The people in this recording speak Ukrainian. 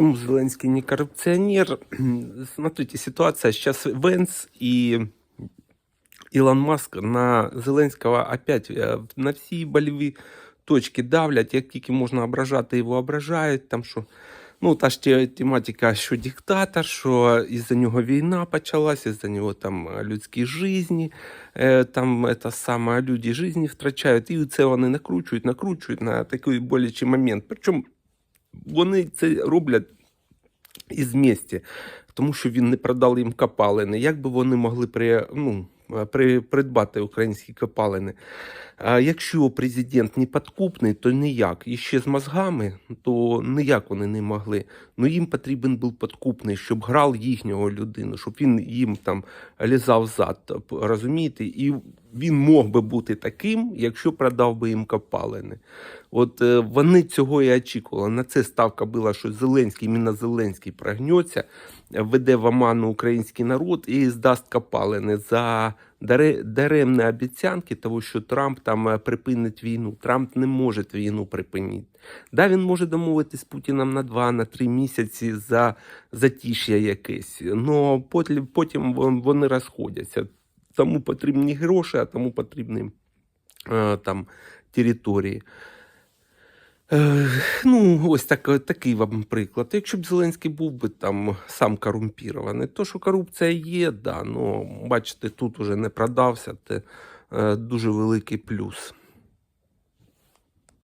Почему Зеленский не коррупционер? Смотрите, ситуация сейчас Венс и Илон Маск на Зеленського опять е, на всі больові точки давлять, як тільки можна ображати, його ображають. Там що, ну, та ж тематика, що диктатор, що із-за нього війна почалась, із-за нього там людські жизни, е, там это саме, люди жизни втрачають, і це вони накручують, накручують на такий болячий момент. Причому вони це роблять із місті, тому що він не продав їм копалини. Як би вони могли при, ну, при, придбати українські копалини? А якщо президент не підкупний, то ніяк. І ще з мозгами, то ніяк вони не могли. Ну їм потрібен був підкупний, щоб грав їхнього людину, щоб він їм там лізав зад. Розумієте? І він мог би бути таким, якщо продав би їм копалини. От е, вони цього і очікували. На це ставка була, що Зеленський, іменно Зеленський прогнеться, веде в оману український народ і здасть копалини за даремні обіцянки, того, що Трамп там е, припинить війну. Трамп не може війну припинити. Да, він може домовитись з Путіном на два, на три місяці за затіш'я якесь, але потім, потім вони розходяться. Тому потрібні гроші, а тому потрібні е, там території. Е, ну, ось так, такий вам приклад. Якщо б Зеленський був би там сам корумпірований, то що корупція є, да, ну, бачите, тут уже не продався, це е, дуже великий плюс.